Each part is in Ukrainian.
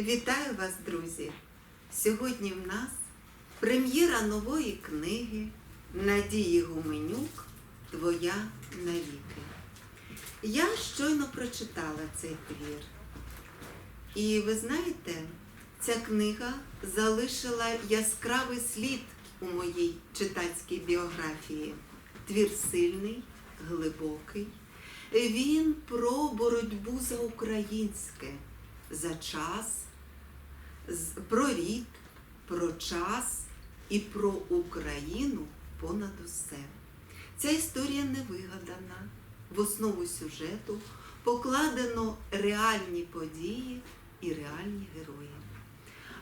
Вітаю вас, друзі! Сьогодні в нас прем'єра нової книги Надії Гуменюк Твоя навіки. Я щойно прочитала цей твір. І ви знаєте, ця книга залишила яскравий слід у моїй читацькій біографії. Твір сильний, глибокий. Він про боротьбу за українське, за час, про рід, про час і про Україну понад усе. Ця історія не вигадана. В основу сюжету покладено реальні події і реальні герої.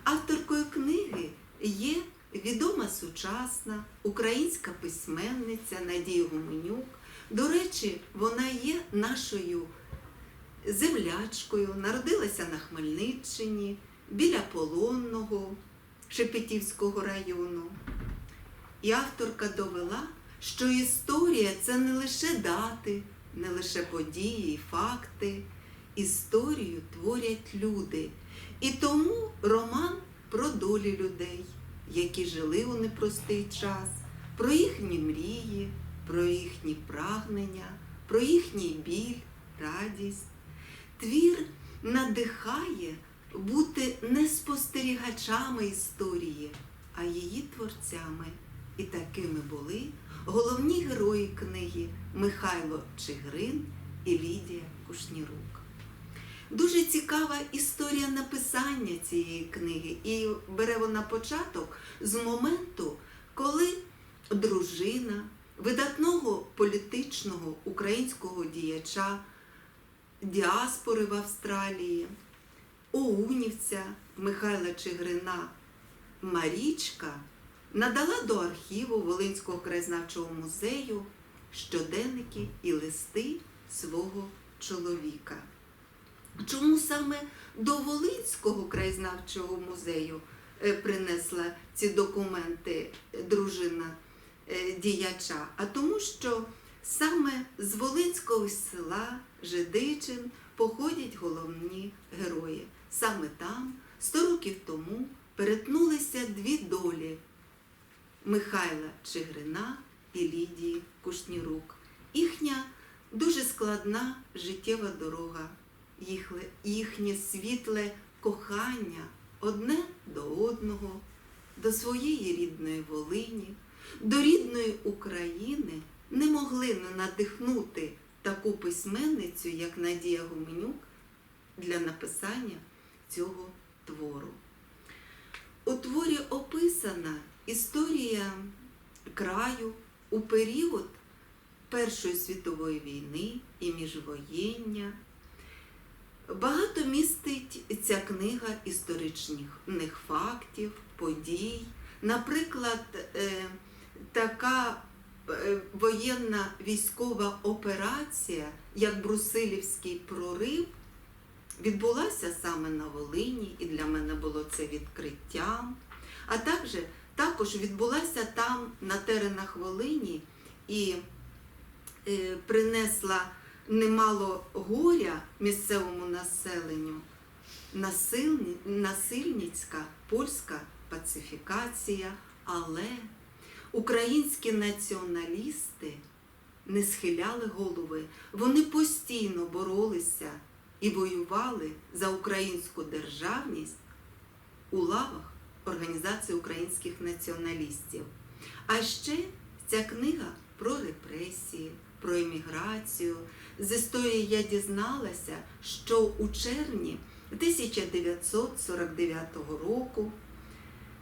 Авторкою книги є відома сучасна українська письменниця Надія Гуменюк. До речі, вона є нашою землячкою, народилася на Хмельниччині біля Полонного Шепетівського району. І авторка довела, що історія це не лише дати, не лише події і факти. Історію творять люди. І тому роман про долі людей, які жили у непростий час, про їхні мрії, про їхні прагнення, про їхній біль, радість. Твір надихає бути не спостерігачами історії, а її творцями. І такими були головні герої книги Михайло Чигрин і Лідія Кушнірук. Дуже цікава історія написання цієї книги, і бере вона початок з моменту, коли дружина видатного політичного українського діяча діаспори в Австралії, оунівця Михайла Чигрина Марічка надала до архіву Волинського краєзнавчого музею щоденники і листи свого чоловіка. Чому саме до Волинського краєзнавчого музею е, принесла ці документи дружина е, діяча? А тому, що саме з Волинського села Жидичин походять головні герої. Саме там, 100 років тому, перетнулися дві долі Михайла Чигрина і Лідії Кушнірук. Їхня дуже складна життєва дорога, їхнє світле кохання одне до одного, до своєї рідної Волині, до рідної України не могли не надихнути таку письменницю, як Надія Гуменюк, для написання цього твору. У творі описана історія краю у період Першої світової війни і міжвоєння. Багато містить ця книга історичних фактів, подій. Наприклад, е, така е, воєнна військова операція, як Брусилівський прорив, відбулася саме на Волині, і для мене було це відкриттям. А також, також відбулася там на теренах Волині і е, принесла немало горя місцевому населенню. Насильницька польська пацифікація, але українські націоналісти не схиляли голови. Вони постійно боролися і воювали за українську державність у лавах Організації українських націоналістів. А ще ця книга про репресії, про еміграцію. З історії я дізналася, що у червні 1949 року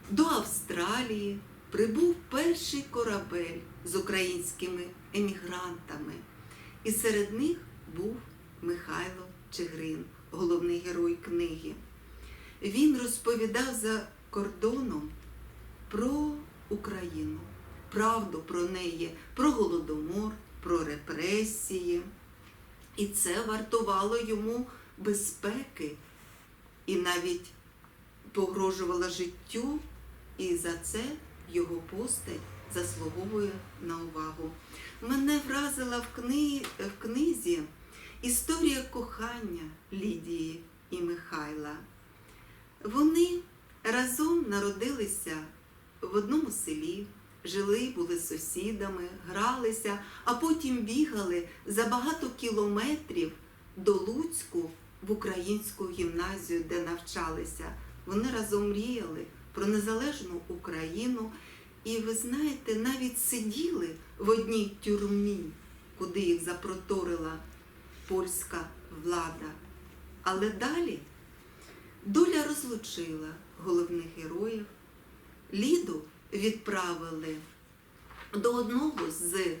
до Австралії прибув перший корабель з українськими емігрантами, і серед них був Михайло Чигрин, головний герой книги. Він розповідав за кордоном про Україну, правду про неї, про голодомор, про репресії. І це вартувало йому безпеки і навіть погрожувало життю, і за це його постать заслуговує на увагу. Мене вразила в, кни... в книзі історія кохання Лідії і Михайла. Вони разом народилися в одному селі, жили, були сусідами, гралися, а потім бігали за багато кілометрів до Луцьку в українську гімназію, де навчалися. Вони разом мріяли про незалежну Україну. І ви знаєте, навіть сиділи в одній тюрмі, куди їх запроторила польська влада. Але далі доля розлучила головних героїв. Ліду відправили до одного з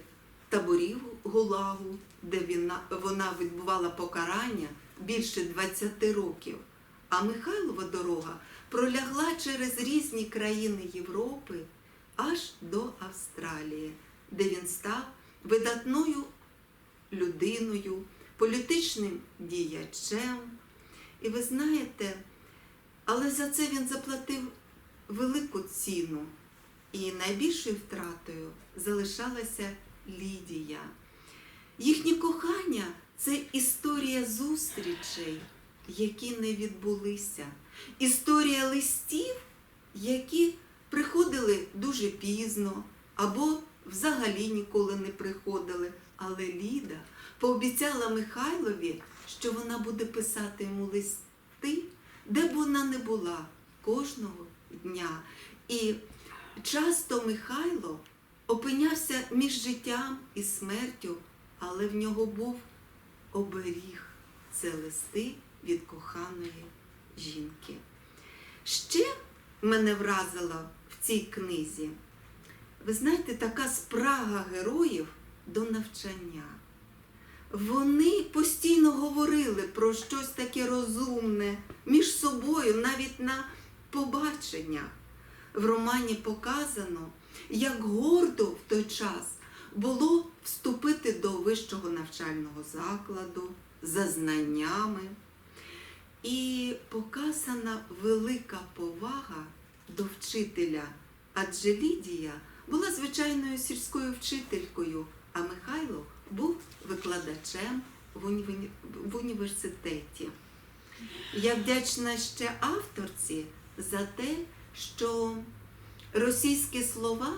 таборів Гулагу, де вона, відбувала покарання більше 20 років. А Михайлова дорога пролягла через різні країни Європи аж до Австралії, де він став видатною людиною, політичним діячем. І ви знаєте, але за це він заплатив велику ціну. І найбільшою втратою залишалася Лідія. Їхнє кохання це історія зустрічей, які не відбулися, історія листів, які приходили дуже пізно або взагалі ніколи не приходили. Але Ліда пообіцяла Михайлові, що вона буде писати йому листи, де б вона не була кожного дня. І часто Михайло опинявся між життям і смертю, але в нього був оберіг це листи від коханої жінки. Ще мене вразило в цій книзі. Ви знаєте, така спрага героїв до навчання. Вони постійно говорили про щось таке розумне між собою, навіть на побаченнях. В романі показано, як гордо в той час було вступити до вищого навчального закладу за знаннями. І показана велика повага до вчителя, адже Лідія була звичайною сільською вчителькою, а Михайло був викладачем в, університеті. Я вдячна ще авторці за те, що російські слова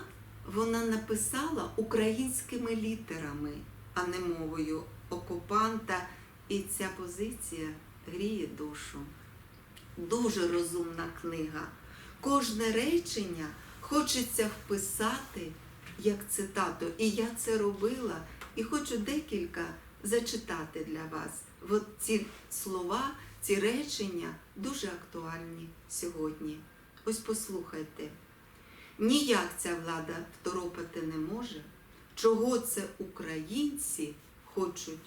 вона написала українськими літерами, а не мовою окупанта, і ця позиція гріє душу. Дуже розумна книга. Кожне речення хочеться вписати як цитату. І я це робила, і хочу декілька зачитати для вас. От ці слова, ці речення дуже актуальні сьогодні. Ось послухайте. Ніяк ця влада второпати не може, чого це українці хочуть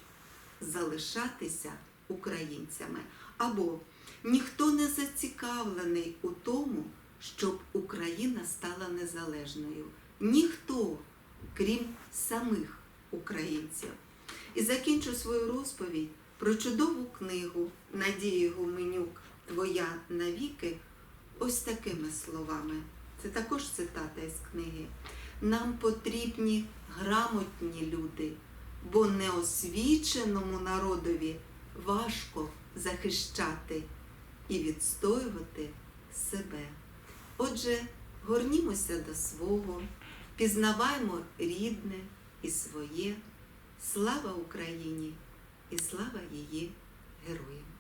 залишатися українцями. Або ніхто не зацікавлений у тому, щоб Україна стала незалежною. Ніхто, крім самих українців. І закінчу свою розповідь про чудову книгу Надії Гуменюк Твоя навіки ось такими словами. Це також цитата із книги. Нам потрібні грамотні люди, бо неосвіченому народові важко захищати і відстоювати себе. Отже, горнімося до свого, пізнаваймо рідне і своє. Слава Україні і слава її героям!